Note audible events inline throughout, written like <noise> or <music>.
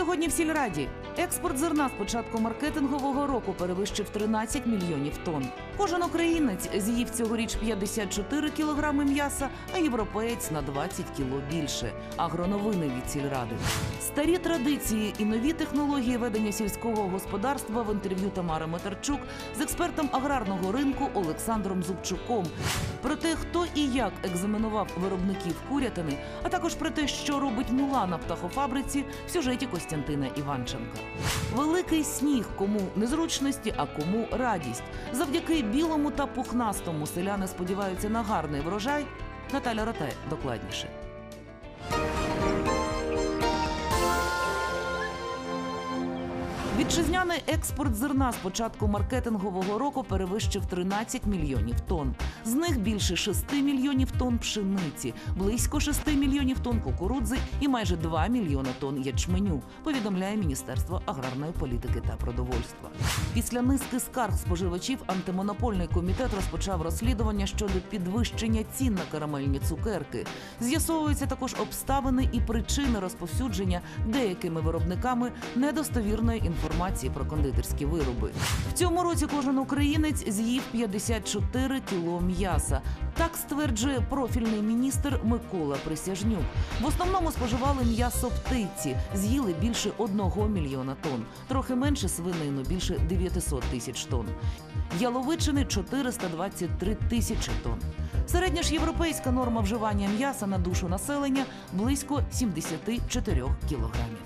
Сьогодні в сільраді експорт зерна з початку маркетингового року перевищив 13 мільйонів тонн. Кожен українець з'їв цьогоріч 54 кілограми м'яса, а європеєць на 20 кіло більше. Агроновини від сільради. Старі традиції і нові технології ведення сільського господарства в інтерв'ю Тамари Метарчук з експертом аграрного ринку Олександром Зубчуком. Про те, хто і як екзаменував виробників курятини, а також про те, що робить мула на птахофабриці в сюжеті Костянтина Іванченка. Великий сніг, кому незручності, а кому радість. Завдяки білому та пухнастому селяни сподіваються на гарний врожай. Наталя Роте докладніше. Вітчизняний експорт зерна з початку маркетингового року перевищив 13 мільйонів тонн. З них більше 6 мільйонів тонн пшениці, близько 6 мільйонів тонн кукурудзи і майже 2 мільйони тонн ячменю. Повідомляє Міністерство аграрної політики та продовольства. Після низки скарг споживачів антимонопольний комітет розпочав розслідування щодо підвищення цін на карамельні цукерки. З'ясовуються також обставини і причини розповсюдження деякими виробниками недостовірної інформації про кондитерські вироби. В цьому році кожен українець з'їв 54 кіло м'яса. Так стверджує профільний міністр Микола Присяжнюк. В основному споживали м'ясо птиці, з'їли більше одного мільйона тонн, трохи менше свинину, більше 900 тисяч тонн. Яловичини 423 тисячі тонн. Середня ж європейська норма вживання м'яса на душу населення близько 74 кілограмів.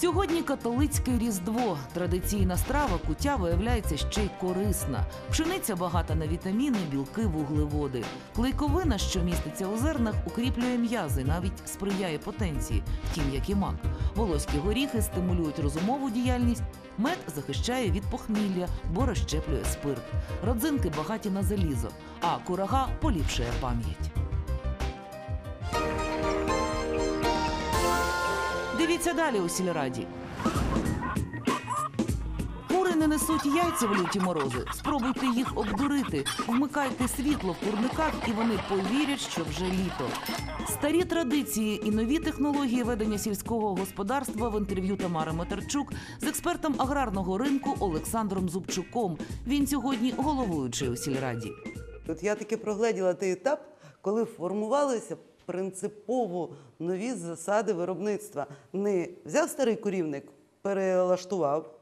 Сьогодні католицьке різдво. Традиційна страва куття виявляється ще й корисна. Пшениця багата на вітаміни, білки, вуглеводи. Клейковина, що міститься у зернах, укріплює м'язи, навіть сприяє потенції, втім як і мак. Волоські горіхи стимулюють розумову діяльність. Мед захищає від похмілля, бо розщеплює спирт. Родзинки багаті на залізо, а курага поліпшує пам'ять. Дивіться далі у сільраді. Кури не несуть яйця в люті морози. Спробуйте їх обдурити. Вмикайте світло в курниках, і вони повірять, що вже літо. Старі традиції і нові технології ведення сільського господарства в інтерв'ю Тамари Метарчук з експертом аграрного ринку Олександром Зубчуком. Він сьогодні головуючий у сільраді. От я таки прогледіла той етап, коли формувалися принципово нові засади виробництва. Не взяв старий корівник, перелаштував,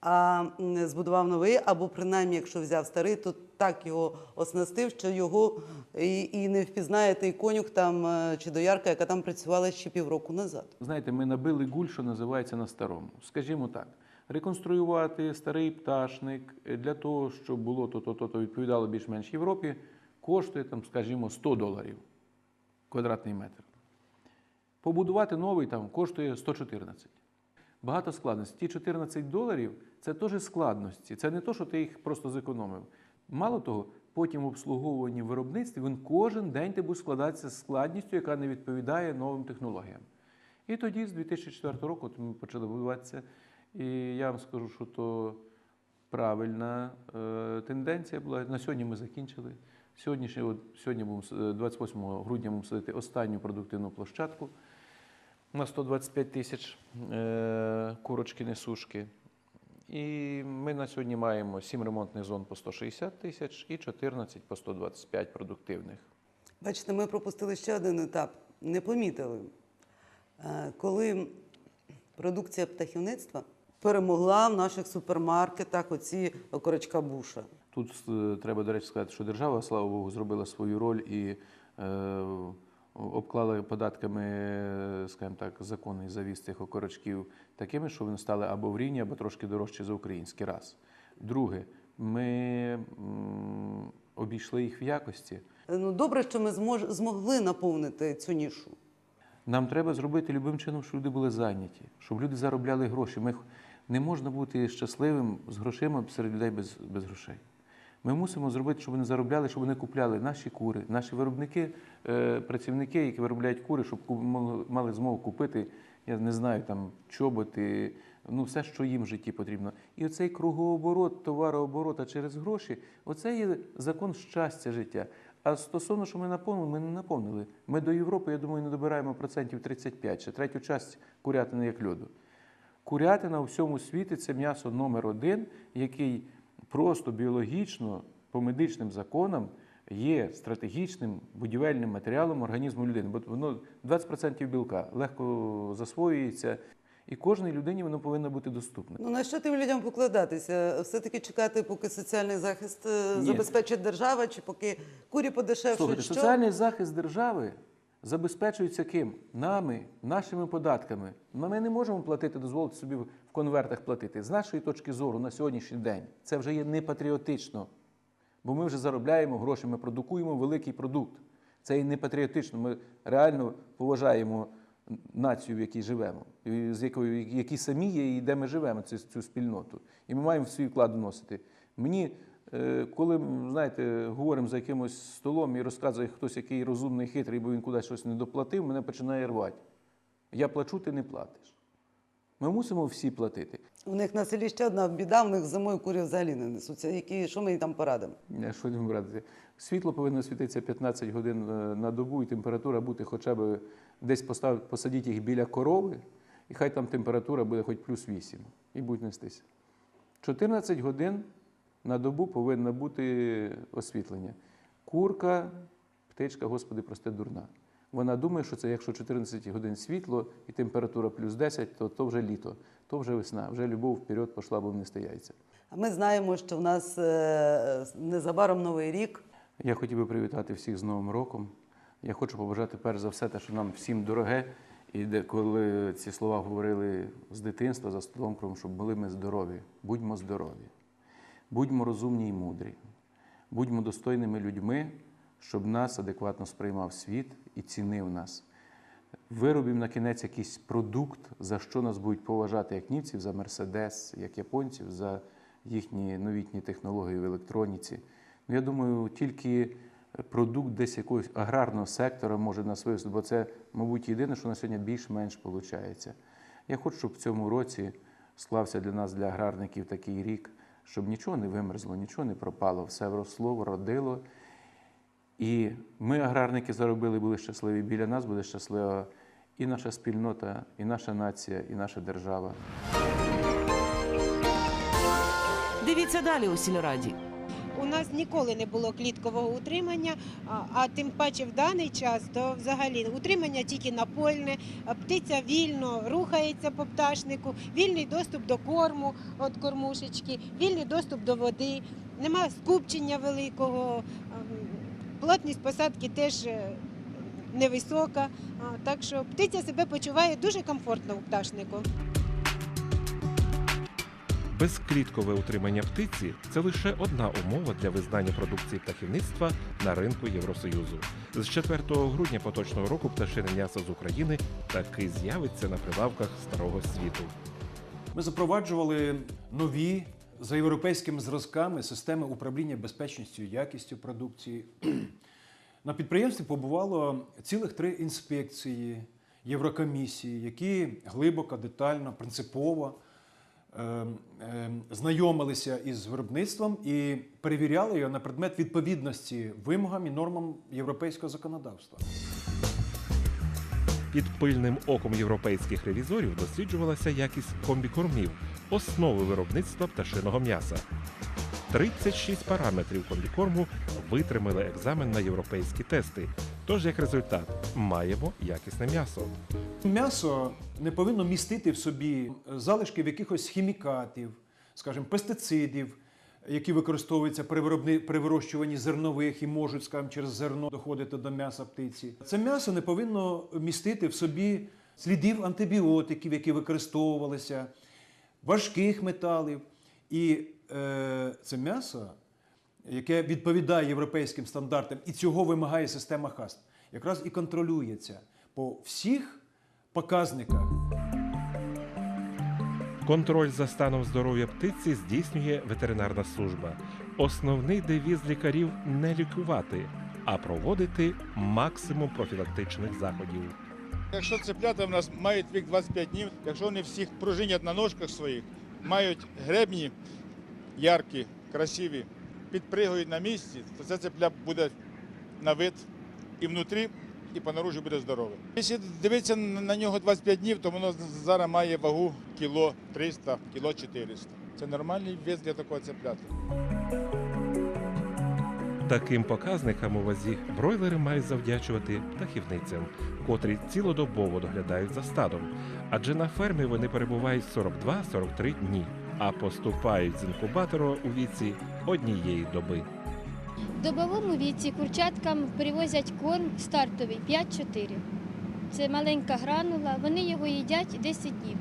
а збудував новий, або принаймні, якщо взяв старий, то так його оснастив, що його і, і не впізнає той конюх там е, чи доярка, яка там працювала ще півроку назад. Знаєте, ми набили гуль, що називається на старому. Скажімо так, реконструювати старий пташник для того, щоб було то-то, то-то відповідало більш-менш Європі, коштує там, скажімо, 100 доларів квадратний метр. Побудувати новий там коштує 114. Багато складностей. Ті 14 доларів це теж складності. Це не то, що ти їх просто зекономив. Мало того, потім в обслуговуванні в виробництві він кожен день ти будеш складатися з складністю, яка не відповідає новим технологіям. І тоді, з 2004 року, от ми почали будуватися. І я вам скажу, що то правильна е, тенденція була. На сьогодні ми закінчили. Сьогодні, ще, от, сьогодні будемо, 28 грудня будемо садити останню продуктивну площадку на 125 тисяч е, курочки несушки. І ми на сьогодні маємо 7 ремонтних зон по 160 тисяч і 14 по 125 продуктивних. Бачите, ми пропустили ще один етап, не помітили. Е, Коли продукція птахівництва перемогла в наших супермаркетах оці окорочка буша. Тут е, треба, до речі, сказати, що держава, слава Богу, зробила свою роль і е, обклала податками, е, скажімо так, законний завіз цих окорочків такими, що вони стали або в рівні, або трошки дорожчі за український раз. Друге, ми м, обійшли їх в якості. Е, Ну, добре, що ми змож, змогли наповнити цю нішу. Нам треба зробити любим чином, щоб люди були зайняті, щоб люди заробляли гроші. Ми не можна бути щасливим з грошима серед людей без, без грошей. Ми мусимо зробити, щоб вони заробляли, щоб вони купляли наші кури, наші виробники, е, працівники, які виробляють кури, щоб мали- змогу купити, я не знаю, там чоботи, ну все, що їм в житті потрібно. І оцей кругооборот, товарооборота через гроші, оце є закон щастя життя. А стосовно, що ми наповнили, ми не наповнили. Ми до Європи, я думаю, не добираємо процентів 35, ще третю часть курятини як льоду. Курятина у всьому світі це м'ясо номер один, який просто біологічно, по медичним законам, є стратегічним будівельним матеріалом організму людини. Бо воно 20% білка легко засвоюється, і кожній людині воно повинно бути доступне. Ну на що тим людям покладатися? Все-таки чекати, поки соціальний захист е, Ні. забезпечить держава, чи поки курі? Слухайте, що? соціальний захист держави забезпечується ким? Нами, нашими податками. Ми не можемо платити, дозволити собі в конвертах платити. З нашої точки зору на сьогоднішній день це вже є не патріотично. Бо ми вже заробляємо гроші, ми продукуємо великий продукт. Це і не патріотично. Ми реально поважаємо націю, в якій живемо, з якою які самі є, і де ми живемо, цю, цю спільноту. І ми маємо свій вклад вносити. Мені, коли знаєте, говоримо за якимось столом і розказує хтось, який розумний, хитрий, бо він кудись щось не доплатив, мене починає рвати. Я плачу, ти не платиш. Ми мусимо всі платити. У них на селі ще одна біда, у них зимою курі взагалі не несуться. Які, що ми їм там порадимо? Що будемо радити? Світло повинно світитися 15 годин е, на добу, і температура бути хоча б десь постав, посадіть їх біля корови, і хай там температура буде хоч плюс 8, і будуть нестися. 14 годин на добу повинно бути освітлення. Курка, птичка, господи, просте дурна. Вона думає, що це якщо 14 годин світло і температура плюс 10, то, то вже літо, то вже весна, вже любов вперед пішла, бо не стається. А ми знаємо, що в нас е, незабаром новий рік. Я хотів би привітати всіх з Новим роком. Я хочу побажати перш за все те, що нам всім дороге. І де, коли ці слова говорили з дитинства за столом щоб були ми здорові, будьмо здорові, будьмо розумні і мудрі, будьмо достойними людьми, щоб нас адекватно сприймав світ і цінив нас. Виробимо на кінець якийсь продукт, за що нас будуть поважати як німців за Мерседес, як японців за їхні новітні технології в електроніці. Ну, я думаю, тільки продукт десь якогось аграрного сектора може нас вивести, бо це, мабуть, єдине, що на сьогодні більш-менш виходить. Я хочу, щоб в цьому році склався для нас, для аграрників, такий рік, щоб нічого не вимерзло, нічого не пропало, все вросло, родило. І ми, аграрники, заробили, були щасливі. Біля нас буде щаслива і наша спільнота, і наша нація, і наша держава. Дивіться далі у сільраді. У нас ніколи не було кліткового утримання, а, тим паче в даний час, то взагалі утримання тільки напольне, птиця вільно рухається по пташнику, вільний доступ до корму від кормушечки, вільний доступ до води, нема скупчення великого, ем, плотність посадки теж е, невисока. Так що птиця себе почуває дуже комфортно у пташнику. Безкліткове утримання птиці це лише одна умова для визнання продукції птахівництва на ринку Євросоюзу. З 4 грудня поточного року пташине м'ясо з України таки з'явиться на прилавках старого світу. Ми запроваджували нові за європейськими зразками системи управління безпечністю і якістю продукції. <clears throat> На підприємстві побувало цілих три інспекції Єврокомісії, які глибоко, детально, принципово знайомилися із виробництвом і перевіряли його на предмет відповідності вимогам і нормам європейського законодавства. Під пильним оком європейських ревізорів досліджувалася якість комбікормів, основи виробництва пташиного м'яса. 36 параметрів комбікорму витримали екзамен на європейські тести. Тож, як результат, маємо якісне м'ясо. М'ясо не повинно містити в собі залишків якихось хімікатів, скажімо, пестицидів, які використовуються при, виробни... при вирощуванні зернових і можуть, скажімо, через зерно доходити до м'яса птиці. Це м'ясо не повинно містити в собі слідів антибіотиків, які використовувалися, важких металів. І е, це м'ясо, яке відповідає європейським стандартам, і цього вимагає система ХАСТ, якраз і контролюється по всіх показниках. Контроль за станом здоров'я птиці здійснює ветеринарна служба. Основний девіз лікарів не лікувати, а проводити максимум профілактичних заходів. Якщо цеплята в нас мають вік 25 днів, якщо вони всіх пружинять на ножках своїх, мають гребні яркі, красиві, підпригують на місці, то це цепля буде на вид і внутрі і по наружі буде здоровий. Якщо дивитися на нього 25 днів, то воно зараз має вагу кіло 300, кіло 400. Це нормальний вес для такого цепляти. Таким показникам у вазі бройлери мають завдячувати птахівницям, котрі цілодобово доглядають за стадом. Адже на фермі вони перебувають 42-43 дні, а поступають з інкубатора у віці однієї доби. В добовому віці курчаткам привозять корм стартовий 5-4. Це маленька гранула, вони його їдять 10 днів.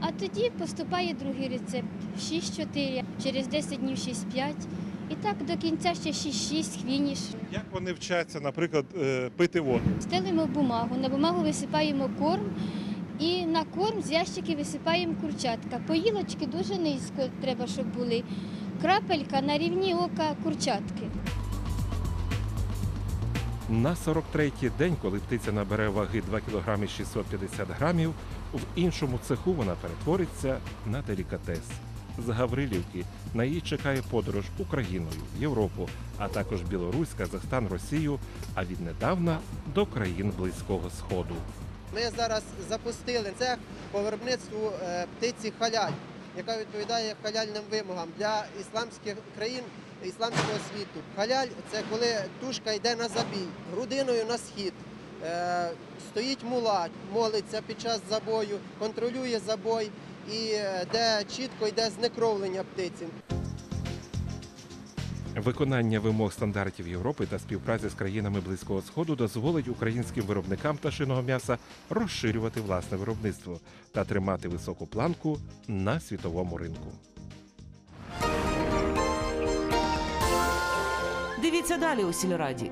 А тоді поступає другий рецепт 6-4, через 10 днів 6-5. І так до кінця ще 6-6 хвініш. Як вони вчаться, наприклад, е, пити воду? Стелимо бумагу, на бумагу висипаємо корм і на корм з ящики висипаємо курчатка. Поїлочки дуже низько треба, щоб були. Крапелька на рівні ока курчатки. На 43-й день, коли птиця набере ваги 2 кг 650 грамів, в іншому цеху вона перетвориться на делікатес. З Гаврилівки на її чекає подорож Україною, Європу, а також Білорусь, Казахстан, Росію, а віднедавна до країн Близького Сходу. Ми зараз запустили цех по виробництву е, птиці халяль, яка відповідає халяльним вимогам для ісламських країн ісламського світу. Халяль це коли тушка йде на забій, грудиною на схід. Е, Стоїть мула, молиться під час забою, контролює забой і е, де чітко йде знекровлення птиці. Виконання вимог стандартів Європи та співпраці з країнами Близького Сходу дозволить українським виробникам пташиного м'яса розширювати власне виробництво та тримати високу планку на світовому ринку. Дивіться далі у сільраді.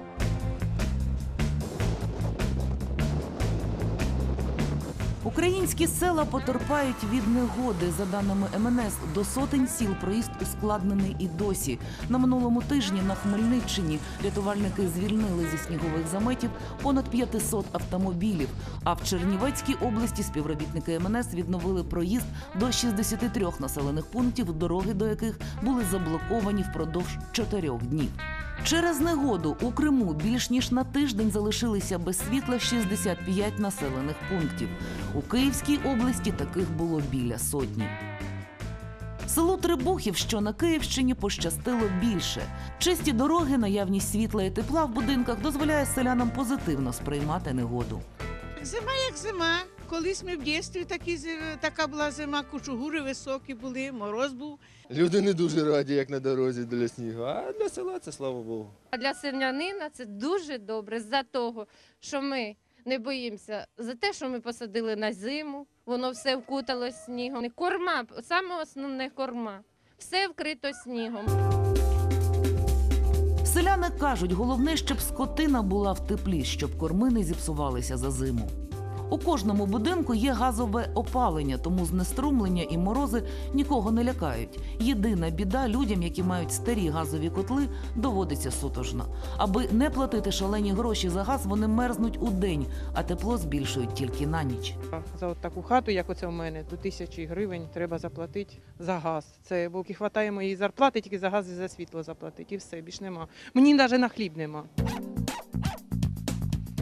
Українські села потерпають від негоди. За даними МНС, до сотень сіл проїзд ускладнений і досі. На минулому тижні на Хмельниччині рятувальники звільнили зі снігових заметів понад 500 автомобілів. А в Чернівецькій області співробітники МНС відновили проїзд до 63 населених пунктів, дороги до яких були заблоковані впродовж чотирьох днів. Через негоду у Криму більш ніж на тиждень залишилися без світла 65 населених пунктів. У Київській області таких було біля сотні. Селу Трибухів, що на Київщині, пощастило більше. Чисті дороги, наявність світла і тепла в будинках дозволяє селянам позитивно сприймати негоду. Зима як зима. Колись ми в дитинстві такі, така була зима, кучугури високі були, мороз був. Люди не дуже раді, як на дорозі для снігу, а для села це слава Богу. А для селянина це дуже добре за того, що ми не боїмося за те, що ми посадили на зиму, воно все вкуталось снігом. Корма, саме основне корма. Все вкрито снігом. Селяни кажуть, головне, щоб скотина була в теплі, щоб корми не зіпсувалися за зиму. У кожному будинку є газове опалення, тому знеструмлення і морози нікого не лякають. Єдина біда людям, які мають старі газові котли, доводиться сутожно. Аби не платити шалені гроші за газ, вони мерзнуть у день, а тепло збільшують тільки на ніч. За от таку хату, як оце у мене, до тисячі гривень треба заплатити за газ. Це бо хватає моєї зарплати, тільки за газ і за світло заплатити. І все, більш нема. Мені навіть на хліб нема.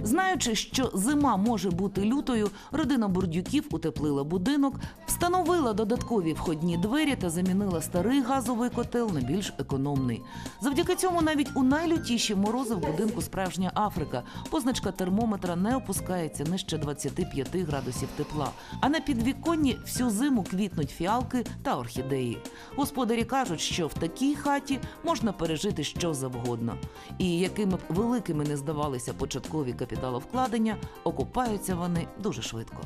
Знаючи, що зима може бути лютою, родина бурдюків утеплила будинок, встановила додаткові входні двері та замінила старий газовий котел на більш економний. Завдяки цьому навіть у найлютіші морози в будинку справжня Африка. Позначка термометра не опускається нижче 25 градусів тепла. А на підвіконні всю зиму квітнуть фіалки та орхідеї. Господарі кажуть, що в такій хаті можна пережити що завгодно. І якими б великими не здавалися початкові капіталовкладення, окупаються вони дуже швидко.